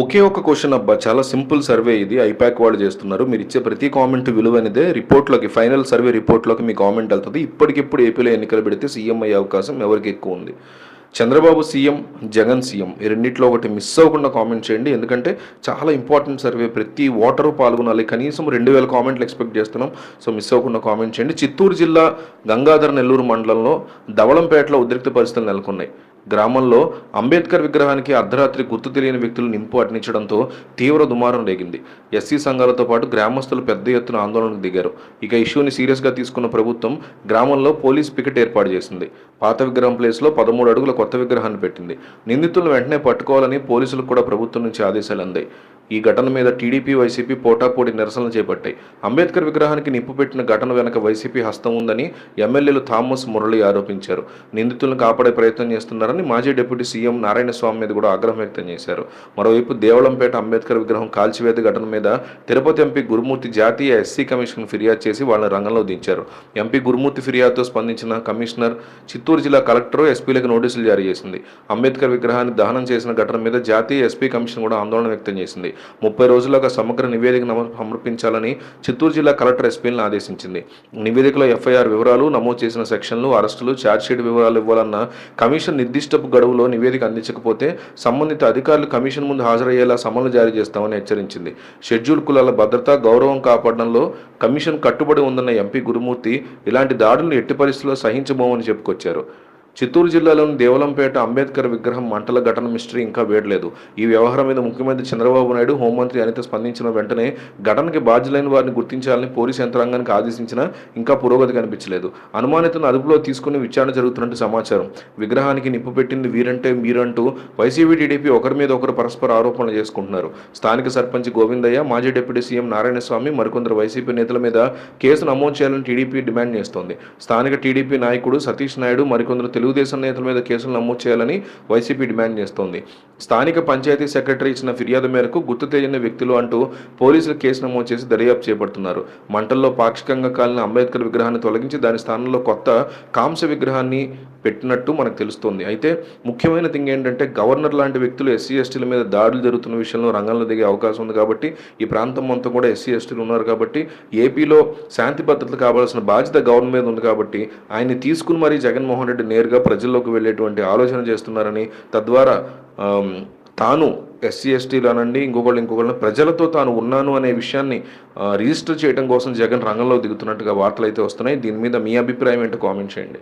ఒకే ఒక క్వశ్చన్ అబ్బా చాలా సింపుల్ సర్వే ఇది ఐపాక్ వాళ్ళు చేస్తున్నారు. మీరు ఇచ్చే ప్రతి కామెంట్ విలువైనదే రిపోర్ట్లోకి ఫైనల్ సర్వే రిపోర్ట్లోకి మీ కామెంట్ వెళ్తుంది. ఇప్పటికిప్పుడు ఏపీలో ఎన్నికలు పెడితే సీఎం అయ్యే అవకాశం ఎవరికి ఎక్కువ ఉంది? చంద్రబాబు సీఎం జగన్ సీఎం ఈ రెండింటిలో ఒకటి మిస్ అవ్వకుండా కామెంట్ చేయండి. ఎందుకంటే చాలా ఇంపార్టెంట్ సర్వే ప్రతి ఓటరు పాల్గొనాలి. కనీసం రెండు వేల కామెంట్లు ఎక్స్పెక్ట్ చేస్తున్నాం. సో మిస్ అవ్వకుండా కామెంట్ చేయండి. చిత్తూరు జిల్లా గంగాధర నెల్లూరు మండలంలో ధవళంపేటలో ఉద్రిక్త పరిస్థితులు నెలకొన్నాయి. గ్రామంలో అంబేద్కర్ విగ్రహానికి అర్ధరాత్రి గుర్తు తెలియని వ్యక్తులు నింపు అట్టించడంతో తీవ్ర దుమారం రేగింది. ఎస్సీ సంఘాలతో పాటు గ్రామస్తులు పెద్ద ఎత్తున ఆందోళనకు దిగారు. ఇక ఇష్యూని సీరియస్గా తీసుకున్న ప్రభుత్వం గ్రామంలో పోలీస్ పికెట్ ఏర్పాటు చేసింది. పాత విగ్రహం ప్లేస్లో పదమూడు అడుగుల కొత్త విగ్రహాన్ని పెట్టింది. నిందితులను వెంటనే పట్టుకోవాలని పోలీసులకు కూడా ప్రభుత్వం నుంచి ఆదేశాలు అందాయి. ఈ ఘటన మీద టీడీపీ వైసీపీ పోటాపోటీ నిరసనలు చేపట్టాయి. అంబేద్కర్ విగ్రహానికి నిప్పు పెట్టిన ఘటన వెనక వైసీపీ హస్తం ఉందని ఎమ్మెల్యేలు థామస్ మురళి ఆరోపించారు. నిందితులను కాపాడే ప్రయత్నం చేస్తున్నారని మాజీ డిప్యూటీ సీఎం నారాయణ స్వామి మీద కూడా ఆగ్రహం వ్యక్తం చేశారు. మరోవైపు దేవళంపేట అంబేద్కర్ విగ్రహం కాల్చివేత ఘటన మీద తిరుపతి ఎంపీ గురుమూర్తి జాతీయ ఎస్సీ కమిషన్ ఫిర్యాదు చేసి వాళ్ళని రంగంలో దించారు. ఎంపీ గురుమూర్తి ఫిర్యాదుతో స్పందించిన కమిషనర్ చిత్తూరు జిల్లా కలెక్టర్ ఎస్పీలకు నోటీసులు జారీ చేసింది. అంబేద్కర్ విగ్రహాన్ని దహనం చేసిన ఘటన మీద జాతీయ ఎస్పీ కమిషన్ కూడా ఆందోళన వ్యక్తం చేసింది. ముప్పై రోజుల్లోగా సమగ్ర నివేదిక సమర్పించాలని చిత్తూరు జిల్లా కలెక్టర్ ఎస్పీలను ఆదేశించింది. నివేదికలో ఎఫ్ఐఆర్ వివరాలు నమోదు చేసిన సెక్షన్లు అరెస్టులు ఛార్జ్షీట్ వివరాలు ఇవ్వాలన్న కమిషన్ నిర్దిష్టపు గడువులో నివేదిక అందించకపోతే సంబంధిత అధికారులు కమిషన్ ముందు హాజరయ్యేలా సమన్లు జారీ చేస్తామని హెచ్చరించింది. షెడ్యూల్ కులాల భద్రత గౌరవం కాపాడడంలో కమిషన్ కట్టుబడి ఉందన్న ఎంపీ గురుమూర్తి ఇలాంటి దాడులను ఎట్టి పరిస్థితుల్లో సహించబోమని చెప్పుకొచ్చారు. చిత్తూరు జిల్లాలోని దేవలంపేట అంబేద్కర్ విగ్రహం మంటల ఘటన మిస్టరీ ఇంకా వేడలేదు. ఈ వ్యవహారం మీద ముఖ్యమంత్రి చంద్రబాబు నాయుడు హోంమంత్రి అనిత స్పందించిన వెంటనే ఘటనకి బాధ్యులైన వారిని గుర్తించాలని పోలీసు యంత్రాంగానికి ఆదేశించినా ఇంకా పురోగతి కనిపించలేదు. అనుమానితులను అదుపులో తీసుకుని విచారణ జరుగుతున్నట్టు సమాచారం. విగ్రహానికి నిప్పు పెట్టింది వీరంటే మీరంటూ వైసీపీ టీడీపీ ఒకరి మీద ఒకరు పరస్పర ఆరోపణలు చేసుకుంటున్నారు. స్థానిక సర్పంచ్ గోవిందయ్య మాజీ డిప్యూటీ సీఎం నారాయణస్వామి మరికొందరు వైసీపీ నేతల మీద కేసు నమోదు చేయాలని టీడీపీ డిమాండ్ చేస్తోంది. స్థానిక టీడీపీ నాయకుడు సతీష్ నాయుడు మరికొందరు తెలుగుదేశం నేతల మీద కేసులు నమోదు చేయాలని వైసీపీ డిమాండ్ చేస్తోంది. స్థానిక పంచాయతీ సెక్రటరీ ఇచ్చిన ఫిర్యాదు మేరకు గుర్తు తెలియని వ్యక్తులు అంటూ పోలీసులు కేసు నమోదు చేసి దర్యాప్తు చేపడుతున్నారు. మంటల్లో పాక్షికంగా కాలిన అంబేద్కర్ విగ్రహాన్ని తొలగించి దాని స్థానంలో కొత్త కాంస్య విగ్రహాన్ని పెట్టినట్టు మనకు తెలుస్తోంది. అయితే ముఖ్యమైన థింగ్ ఏంటంటే గవర్నర్ లాంటి వ్యక్తులు ఎస్సీ ఎస్టీల మీద దాడులు జరుగుతున్న విషయంలో రంగంలో దిగే అవకాశం ఉంది కాబట్టి ఈ ప్రాంతం అంతా కూడా ఎస్సీ ఎస్టీలు ఉన్నారు కాబట్టి ఏపీలో శాంతి భద్రతలు కావాల్సిన బాధ్యత గవర్నర్ మీద ఉంది కాబట్టి ఆయన్ని తీసుకుని మరీ జగన్మోహన్ రెడ్డి నేరుగా ప్రజల్లోకి వెళ్ళేటువంటి ఆలోచన చేస్తున్నారని తద్వారా తాను ఎస్సీ ఎస్టీలోనండి ఇంకొకళ్ళు ఇంకొకళ్ళని ప్రజలతో తాను ఉన్నాను అనే విషయాన్ని రిజిస్టర్ చేయడం కోసం జగన్ రంగంలో దిగుతున్నట్టుగా వార్తలు అయితే వస్తున్నాయి. దీని మీద మీ అభిప్రాయం ఏంటో కామెంట్ చేయండి.